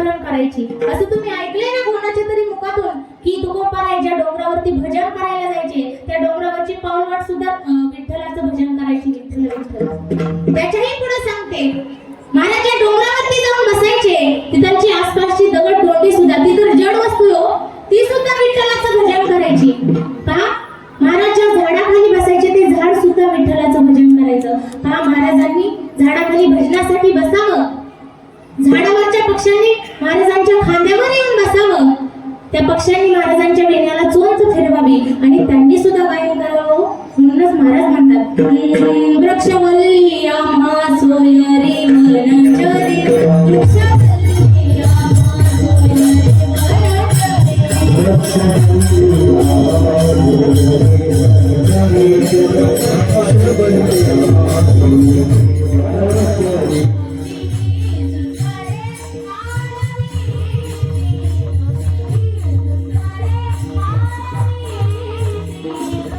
नामस्मरण करायची. असं तुम्ही ऐकलंय ना कोणाच्या तरी मुखातून? की तुकोबाराय ज्या डोंगरावरती भजन करायला जायचे. त्या डोंगरावरची पाऊलवाट सुद्धा विठ्ठलाचं भजन करायची विठ्ठल विठ्ठल. त्याच्याही पुढे सांगते. महाराज ज्या डोंगरावरती जाऊन बसायचे. तिथलची आसपासची दगड दोंडी सुद्धा ती तर जड वस्तू हो. ती सुद्धा विठ्ठलाचं भजन करायची. पहा महाराज ज्या झाडाखाली बसायचे ते झाड सुद्धा विठ्ठलाचं भजन करायचं. पहा महाराजांनी झाडाखाली भजनासाठी बसावं. झाडावरच्या पक्ष्यांनी खांद्यावर येऊन बसावं. त्या पक्ष्यांनी महाराजांच्या वेण्याला चोच फिरवावी आणि त्यांनी सुद्धा गायन करावं म्हणूनच महाराज म्हणतात वृक्ष वृक्षवल्ली आम्हा वृक्षवल्ली आम्हा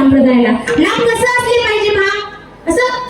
संप्रदायाला. नाम कसं असले पाहिजे भाग असं